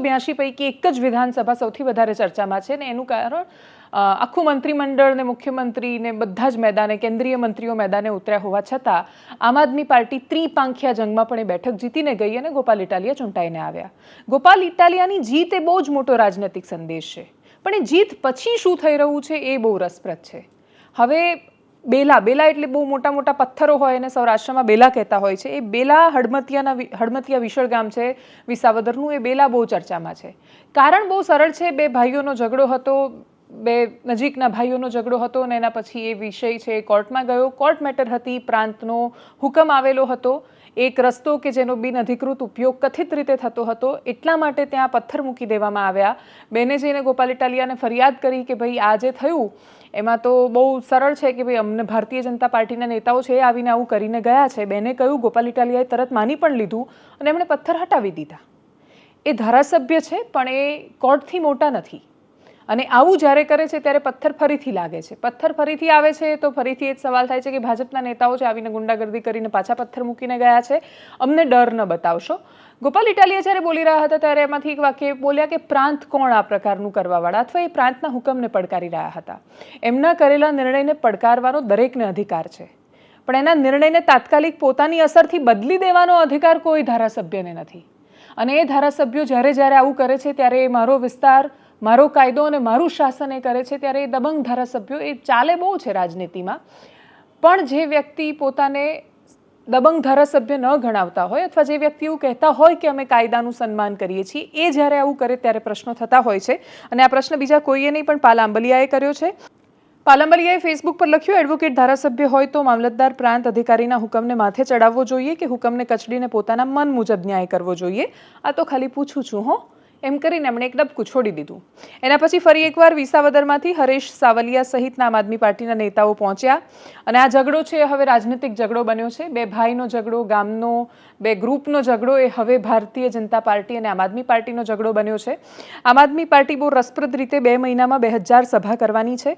બ્યાસી પૈકી એક જ વિધાનસભા સૌથી વધારે ચર્ચામાં છે ને એનું કારણ આખું મંત્રીમંડળ ને મુખ્યમંત્રી ને બધા જ મેદાને, કેન્દ્રીય મંત્રીઓ મેદાને ઉતર્યા હોવા છતાં, આમ આદમી પાર્ટી ત્રિપાંખિયા જંગમાં પણ એ બેઠક જીતીને ગઈ અને ગોપાલ ઇટાલિયા ચૂંટાઈને આવ્યા. ગોપાલ ઇટાલિયાની જીત એ બહુ જ મોટો રાજનૈતિક સંદેશ છે. પણ એ જીત પછી શું થઈ રહ્યું છે એ બહુ રસપ્રદ છે. હવે બેલા બેલા એટલે બહુ મોટા મોટા પથ્થરો હોય અને સૌરાષ્ટ્રમાં બેલા કહેતા હોય છે. એ બેલા હડમતિયાના હડમતિયા વિશળ ગામ છે. વિસાવદરનું એ બેલા બહુ ચર્ચામાં છે. કારણ બહુ સરળ છે, બે ભાઈઓનો ઝઘડો હતો, બે નજીકના ભાઈઓનો ઝઘડો હતો અને એના પછી એ વિષય છે કોર્ટમાં ગયો. કોર્ટ મેટર હતી, પ્રાંતનો હુકમ આવેલો હતો. એક રસ્તો કે જેનો બિનઅધિકૃત ઉપયોગ કથિત રીતે થતો હતો, એટલા માટે ત્યાં પથ્થર મૂકી દેવામાં આવ્યા. બેને જઈને ગોપાલ ઇટાલિયાને ફરિયાદ કરી કે ભાઈ આ જે થયું, એમાં તો બહુ સરળ છે કે ભાઈ અમને ભારતીય જનતા પાર્ટીના નેતાઓ છે એ આવીને આવું કરીને ગયા છે. બેને કહ્યું, ગોપાલ ઇટાલિયાએ તરત માની પણ લીધું અને એમણે પથ્થર હટાવી દીધા. એ ધારાસભ્ય છે, પણ એ કોર્ટથી મોટા નથી. અને આવું જ્યારે કરે છે ત્યારે પથ્થર ફરીથી લાગે છે. પથ્થર ફરીથી આવે છે તો ફરીથી એ જ સવાલ થાય છે કે ભાજપના નેતાઓ છે આવીને ગુંડાગર્દી કરીને પાછા પથ્થર મૂકીને ગયા છે, અમને ડર ન બતાવશો. ગોપાલ ઇટાલિયા જ્યારે બોલી રહ્યા હતા ત્યારે એમાંથી એક વાક્ય બોલ્યા કે પ્રાંત કોણ આ પ્રકારનું કરવાવાળા અથવા એ પ્રાંતના હુકમને પડકારી રહ્યા હતા. એમના કરેલા નિર્ણયને પડકારવાનો દરેકને અધિકાર છે. પણ એના નિર્ણયને તાત્કાલિક પોતાની અસરથી બદલી દેવાનો અધિકાર કોઈ ધારાસભ્યને નથી. અને એ ધારાસભ્યો જ્યારે જ્યારે આવું કરે છે ત્યારે એ મારો વિસ્તાર મારો કાયદો અને મારું શાસન એ કરે છે ત્યારે એ દબંગ ધારાસભ્યો એ ચાલે બહુ છે રાજનીતિમાં. પણ જે વ્યક્તિ પોતાને દબંગ ધારાસભ્ય ન ગણાવતા હોય અથવા જે વ્યક્તિ એવું કહેતા હોય કે અમે કાયદાનું સન્માન કરીએ છીએ, એ જ્યારે આવું કરે ત્યારે પ્રશ્નો થતા હોય છે. અને આ પ્રશ્ન બીજા કોઈએ નહીં, પણ પાલ આંબલિયાએ કર્યો છે. પાલંબલિયાએ ફેસબુક પર લખ્યું, એડવોકેટ ધારાસભ્ય હોય તો મામલતદાર પ્રાંત અધિકારીના હુકમને માથે ચડાવવો જોઈએ કે હુકમને કચડીને પોતાના મન મુજબ ન્યાય કરવો જોઈએ? આ તો ખાલી પૂછું છું, હો. એમ કરીને એમણે એક ડબકું છોડી દીધું. એના પછી ફરી એકવાર વિસાવદરમાંથી હરેશ સાવલિયા સહિતના આમ આદમી પાર્ટીના નેતાઓ પહોંચ્યા. અને આ ઝઘડો છે હવે રાજનીતિક ઝઘડો બન્યો છે. બે ભાઈનો ઝઘડો, ગામનો, બે ગ્રુપનો ઝઘડો, એ હવે ભારતીય જનતા પાર્ટી અને આમ આદમી પાર્ટીનો ઝઘડો બન્યો છે. આમ આદમી પાર્ટી બહુ રસપ્રદ રીતે બે મહિનામાં બે હજાર સભા કરવાની છે.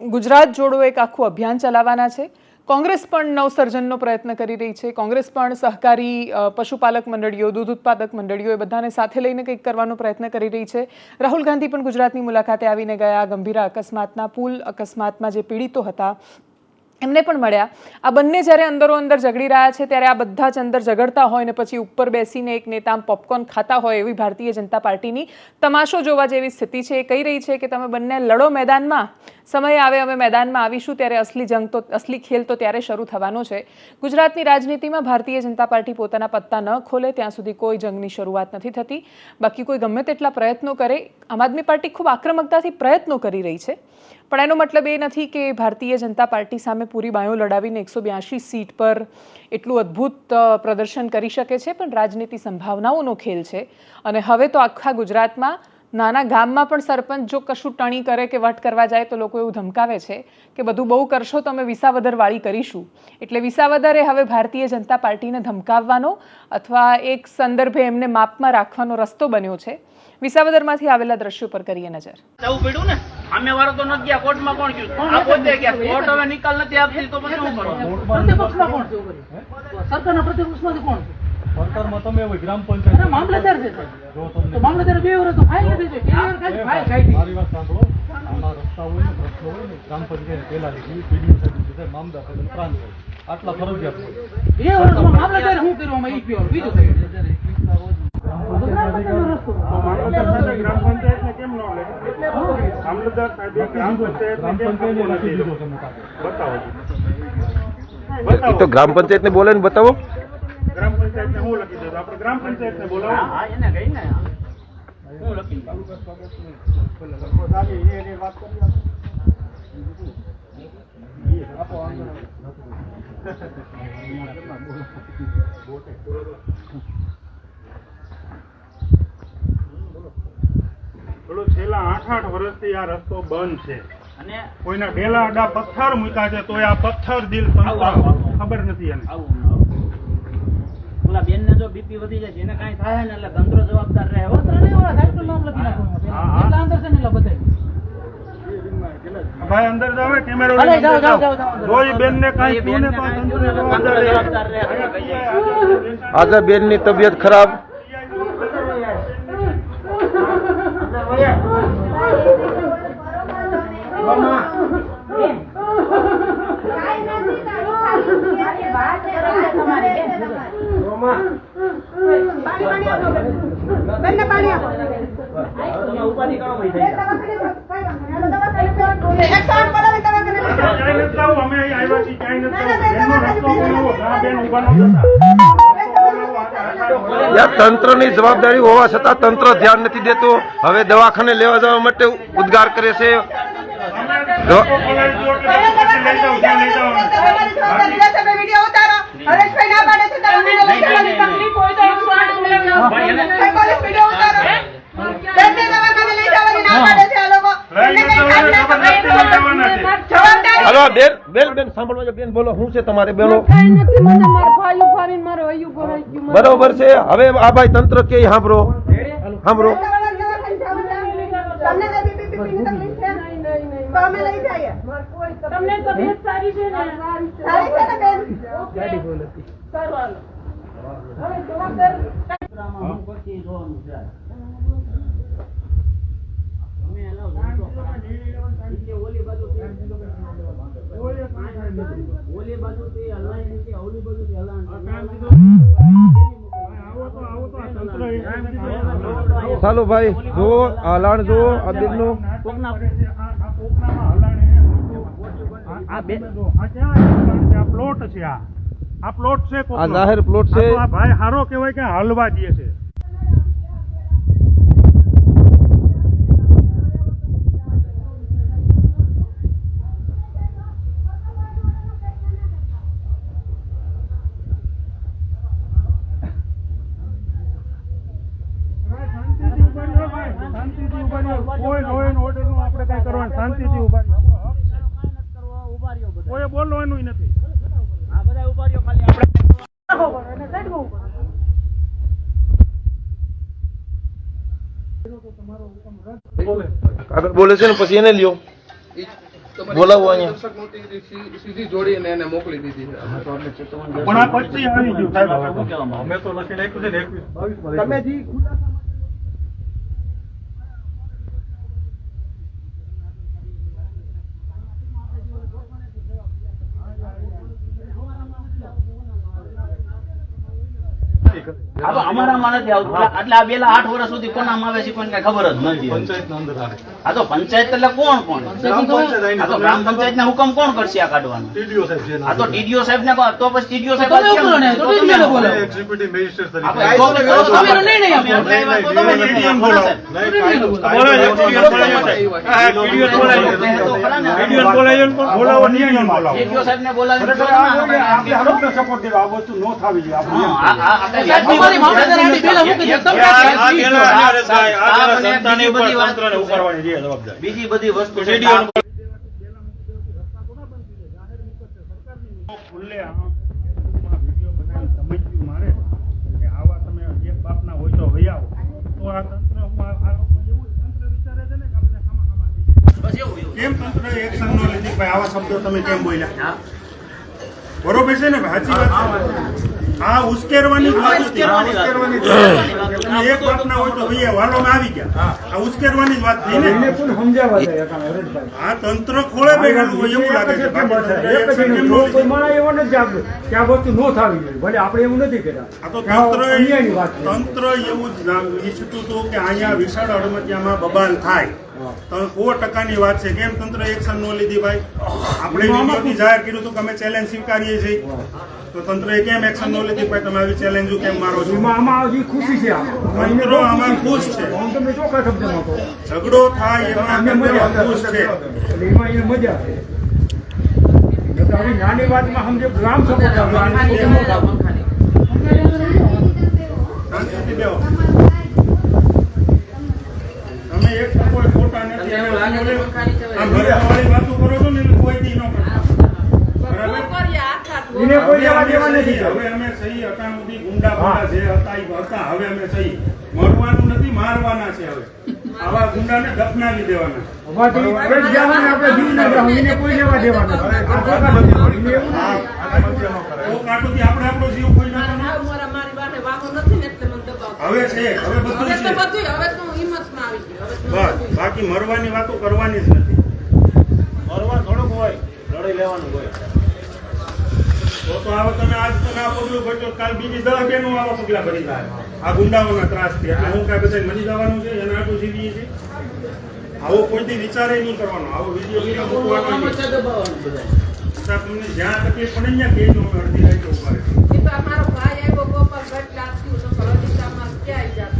ગુજરાત જોડો એક આખું અભિયાન ચલાવવાના છે. કોંગ્રેસ પણ નવસર્જનનો પ્રયત્ન કરી રહી છે. કોંગ્રેસ પણ સહકારી પશુપાલક મંડળીઓ, દૂધ ઉત્પાદક મંડળીઓ એ બધાને સાથે લઈને કંઈક કરવાનો પ્રયત્ન કરી રહી છે. રાહુલ ગાંધી પણ ગુજરાતની મુલાકાતે આવીને ગયા. ગંભીર અકસ્માતના પુલ, અકસ્માતમાં જે પીડિતો હતા, એમને પણ મળ્યા. આ બંને જ્યારે અંદરો અંદર ઝઘડી રહ્યા છે, ત્યારે આ બધા જ અંદર ઝઘડતા હોય ને પછી ઉપર બેસીને એક નેતા પોપકોર્ન ખાતા હોય એવી ભારતીય જનતા પાર્ટીની તમાશો જોવા જેવી સ્થિતિ છે. એ કહી રહી છે કે તમે બંને લડો મેદાનમાં. સમય આવે, અમે મેદાનમાં આવીશું ત્યારે અસલી જંગ તો, અસલી ખેલ તો ત્યારે શરૂ થવાનો છે. ગુજરાતની રાજનીતિમાં ભારતીય જનતા પાર્ટી પોતાના પત્તા ન ખોલે, ત્યાં સુધી કોઈ જંગની શરૂઆત નથી થતી. બાકી કોઈ ગમે તેટલા પ્રયત્નો કરે, આમ આદમી પાર્ટી ખૂબ આક્રમકતાથી પ્રયત્નો કરી રહી છે. પણ એનો મતલબ એ નથી કે ભારતીય જનતા પાર્ટી સામે પૂરી બાયો લડાવીને એકસો બ્યાસી સીટ પર એટલું અદ્ભુત પ્રદર્શન કરી શકે છે, પણ રાજનીતિ સંભાવનાઓનો ખેલ છે. અને હવે તો આખા ગુજરાતમાં નાના ગામમાં પણ સરપંચ જો કશું ટણી કરે કે વટ કરવા જાય તો લોકો એવું ધમકાવે છે કે બધું બહુ કરશો તો અમે વિસાવદર વાળી કરીશું. એટલે વિસાવદર એ હવે ભારતીય જનતા પાર્ટીને ધમકાવવાનો અથવા એક સંદર્ભે એમને માપમાં રાખવાનો રસ્તો બન્યો છે. વિસાવદરમાંથી આવેલા દ્રશ્યો પર કરીએ નજર. જવું પડ્યું ને? સામે વાળો તો નથી ગયા કોર્ટમાં કોણ ગયું? આ પોતે ગયા. કોર્ટ હવે નિકાલ નથી આપતી તો પછી શું કરવાનું? પ્રતિપક્ષમાં કોણ છે સરકારના પ્રતિપક્ષમાંથી કોણ છે તમે ગ્રામ પંચાયત મામલતદાર છે સાહેબ. જો તમને તો મામલતદારે બે વર્ષ તો ફાઇલ નથી જોઈ. બે વર્ષ ખાલી ફાઇલ કાઢી. મારી વાત સાંભળો આમાં રસ્તા હોય ને પ્રશ્નો હોય ને ગ્રામ પંચાયત પેલા લીધી પીડીઓ સાહેબ લીધા મામદાર સાહેબ પ્રાંત સાહેબ આટલા ફરજિયાત હોય બે વર્ષમાં મામલતદારે શું કર્યું આમાં ઈ કયો. બીજું ગ્રામ પંચાયતનો રસ્તો. કેમ ન લે મામલતદાર સાહેબે ગ્રામ ગ્રામ પંચાયતને કેમ પંચાયત કાપવો નથી નથી દીધો તમે કાગળ. બતાવો તો ગ્રામ પંચાયતને બોલે ને બતાવો ગ્રામ પંચાયતને હું લખી દઉં આપણે ગ્રામ પંચાયતને બોલાવો? હા હા, એને ગઈ ને હું લખી દઉં. થોડો છેલ્લા આઠ આઠ વર્ષથી આ રસ્તો બંધ છે. અને કોઈના ઢેલા અડા પથ્થર મૂક્યા છે તો આ પથ્થર દિલ સંતા ખબર નથી એને. બેન ને જો બીપી વધી જાય એને કાંઈ થાય ને એટલે તંત્ર જવાબદાર રહે હો. ત્રણેય વાળા સાહેબનું નામ લખી નાખો એમાં. હા, હા. એટલા અંદર છે ને એટલા બધાય. ભાઈ અંદર જાવ કેમેરો બેનને એ કાંઈ બેનને ને તો તંત્ર ને જવાબદાર રહે. તબિયત ખરાબ તંત્રની જવાબદારી હોવા છતાં તંત્ર ધ્યાન નથી દેતું. હવે દવાખાને લેવા જવા માટે ઉદ્ગાર કરે છે. દવા- હાલો બેન બેન બેન સાંભળવા બેન બોલો શું છે તમારે બેનો? બરોબર છે. હવે આ ભાઈ તંત્ર કે સાંભળો. સાંભળો. તમને તો બીપી બીપીની તકલીફ છે? તો અમે લઈ જઈએ. તમને તબિયત સારી છે ને? સારી છે. ને બેન? સારું હાલો હવે જવાબદાર હું પછી જોવાનું છે. ઓલી બાજુથી હલાય નથી ઓલી બાજુથી હલાય ચાલો ભાઈ જુઓ હલાણ લાણ જુઓ આ બેનનું આ પ્લોટ છે આ આ પ્લોટ છે આ જાહેર પ્લોટ છે. ભાઈ હારો કેવાય કે હલવા જઈએ છે આગળ બોલે છે ને પછી એને લ્યો. બોલાવો અહીંયા. સીધી જોડીને એને મોકલી દીધી છે. પણ આ પછી આવી ગયું સાહેબ. અમે તો લખી નાખ્યું છે તમે જી તો અમારામાં નથી આવતું. એટલે આ બેલા આઠ વર્ષ સુધી કોનામાં આવે છે કોઈને કઈ ખબર જ નથી પંચાયતના અંદર આવે આ તો પંચાયત એટલે કોણ કોણ? આ તો ગ્રામ પંચાયત ના હુકમ કોણ કરશે આ કાઢવાના? ટીડીઓ સાહેબ છે આ તો ટીડીઓ સાહેબ ને તો પછી ટીડીઓ સાહેબ બોલાવો સપોર્ટ આ વસ્તુ ન થવી જોઈએ. તમારી મામલતદાર આંટી પહેલા મૂકી દે. તમે આ- સંસ્થાની બીજી ઉપર તંત્રને ઉપાડવાની છે જવાબદારી. બીજી બધી વસ્તુ છે. TDO નું ખુલ્લે આમ વીડિયો બનાવી સમજ્યું મારે કે આવા તમે એક બાપના હોય તો વહી તો આ તંત્ર એવું તંત્ર વિચારે છે ને કે આપણે ખામા ખામા થઈ જાય. કેમ તંત્ર એક્શન ન લીધી ભાઈ આવા શબ્દો તમે કેમ બોલ્યા? બરોબર છે ને સાચી વાત છે? આ ઉશ્કેરવાની જ વાત હતી. એક બાપના હોય તો ભાઈ. હાલો આવી ગયા. આ ઉશ્કેરવાની જ વાત થઈ ને. આ તંત્ર ખોળે બેઠેલું હોય એવું લાગે છે. બાકી તંત્ર action કેમ ન લીધી? આ તો તંત્ર તંત્ર એવું જ ઈચ્છતું હતું કે અહીંયા વિશાળ અડમતિયામાં બબાલ થાય. તો સો ટકાની વાત છે. કેમ તંત્ર એક્શન ન લીધી ભાઈ? આપણે જાહેર કર્યું હતું કે અમે ચેલેન્જ સ્વીકારીએ છીએ. તો તંત્રએ કેમ એક્શન ન લીધી? ભાઈ તમે આવી ચેલેન્જો કેમ મારો છો? તંત્ર આમાં ખુશ છે. ઝઘડો થાય એમાં તંત્ર ખુશ છે. નાની વાતમાં સમજે ગ્રામ સભા આ વાતો કરો છો ને કોઈ દી ન. બરાબર? એને કોઈ જવા દેવા નથી હવે અમે સહી અટાણ સુધી ગુંડા ગુંડા જે હતા એ હતા હવે અમે સહી મરવાનું નથી મારવાના છે હવે આવા ગુંડાને દફનાવી દેવાના આપણે જીવ ના જાવ એને કોઈ જવા દેવા નથી આ ખોટા નથી. એને એવું આ નથી. તો કાંટોથી આપણે આપણો જીવ કોઈ ના કરે. મારી પાસે વાંધો નથી ને એટલે મને દબાવ હવે છે હવે બધું બસ બાકી મરવાની વાતો કરવાની જ નથી મરવા થોડુંક હોય લડાઈ લેવાનું હોય તો તો આવો તમે આજ તમે આ પગલું ભરજો કાલ બીજી દસ બેનું આવા પગલા ભરી જાય. આ ગુંડાઓના ત્રાસથી એટલે હું કાંઈ બધા મરી જવાનું છે? એના આટલું જીવીએ છીએ? આવો કોઈથી વિચારે નહીં કરવાનો. આવો વીડિયો મૂકવાનો સાહેબ, તમને જ્યાં તકલીફ પડે ને ત્યાં કહેજો અમે અડધી રાતે ઊભા રહીશું. મારો ભાઈ આવ્યો ગોપાલ ભટ્ટ લાગતું તો હજી ક્યાં આવી જાત